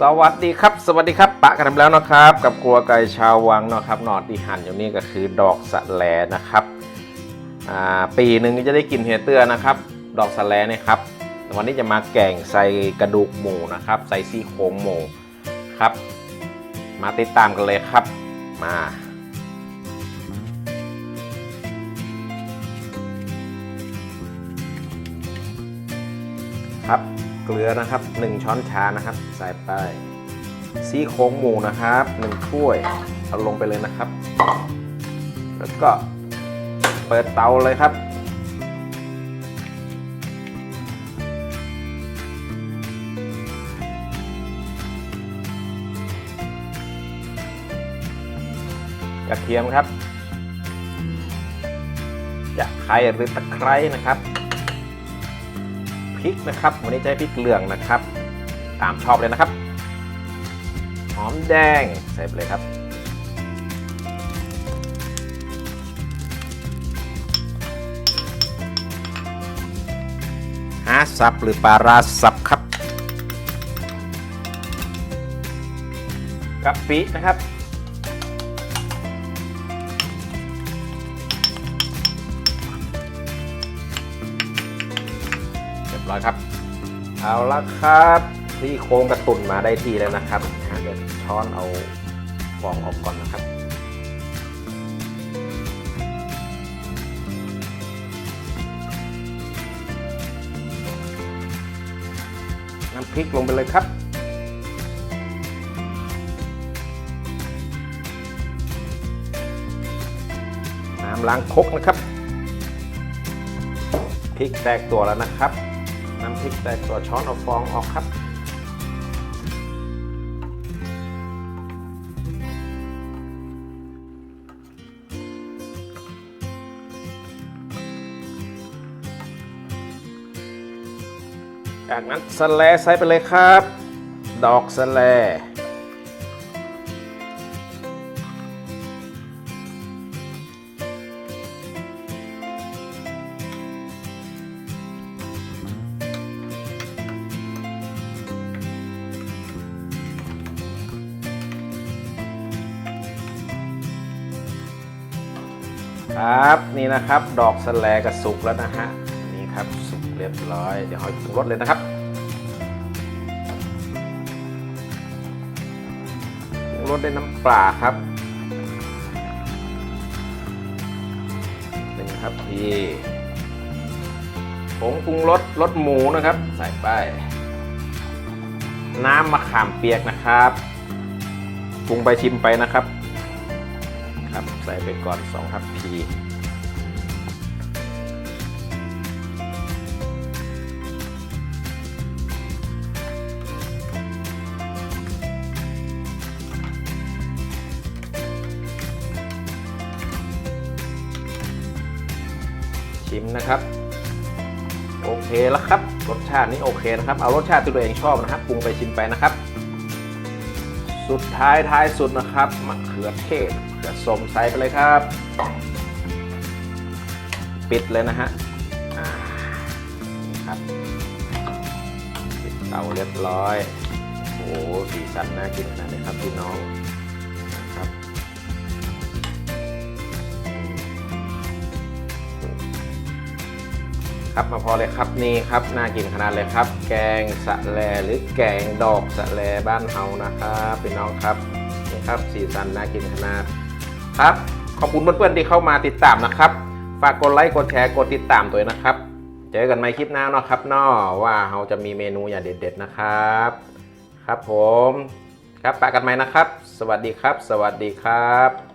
สวัสดีครับสวัสดีครับปะกันแล้วนะครับ กับครัวไก่ชาววังนะครับหนอดที่หั่นอยู่นี่ก็คือดอกสะแลนะครับปีหนึ่งจะได้กินเฮเตือนะครับ ดอกสะแลเนี่ยครับวันนี้จะมาแกงใส่กระดูกหมูนะครับ ใส่ซี่โครงหมูครับ มาติดตามกันเลยครับมาครับ เกลือนะครับ 1 ช้อนชานะครับ ใส่ไปซี่โครงหมูนะครับ1ถ้วยเอาลงไปเลยนะครับ แล้วก็เปิดเตาเลยครับ กระเทียมครับจะไครหรือตะไคร้นะครับ พริกนะครับ วันนี้จะใช้พริกเหลืองนะครับ ตามชอบเลยนะครับ หอมแดงใส่ไปเลยครับ หาสับหรือปลาราสับครับกะปินะครับ ร้อยครับ เอาละครับที่โค้งกระตุนมาได้ที่แล้วนะครับเดี๋ยวช้อนเอาฟองออกก่อนนะครับน้ำพริกลงไปเลยครับน้ำล้างคกนะครับพริกแตกตัวแล้วนะครับ พริกแต่ตัวช้อนเอาฟองออกครับ จากนั้นสแลใส่ไปเลยครับ ดอกสแล ครับนี่นะครับดอกสแลกระสุกแล้วนะฮะนี่ครับสุกเรียบร้อย เดี๋ยวหอยปรุงรสเลยนะครับปรุงรสด้วยน้ำปลาครับนี่ครับพี่ผงปรุงรสรสหมูนะครับ ใส่ไป น้ำมะขามเปียกนะครับปรุงไปชิมไปนะครับ ครับ ใส่ไปก่อน2ทัพพีชิมนะครับ โอเคแล้วครับ รสชาตินี้โอเคนะครับ เอารสชาติที่ตัวเองชอบนะครับปรุงไปชิมไปนะครับ สุดท้ายท้ายสุดนะครับมะเขือเทศ มะส้มใส่ไปเลยครับ ปิดเลยนะฮะครับปิดเตาเรียบร้อยโอ้สีสันน่ากินขนาดนี้ครับพี่น้องครับครับมาพอเลยครับนี่ครับน่ากินขนาดเลยครับ แกงสะแลหรือแกงดอกสะแลบ้านเฮานะครับพี่น้องครับนี่ครับสีสันน่ากินขนาด ครับ ขอบคุณเพื่อนๆที่เข้ามาติดตามนะครับ ฝากกดไลค์กดแชร์กดติดตามตัวเองนะครับ เจอกันใหม่คลิปหน้าเนาะครับเนาะว่าเราจะมีเมนูอย่างเด็ดๆนะครับ ครับผม ครับปะกันไหมนะครับ สวัสดีครับ สวัสดีครับ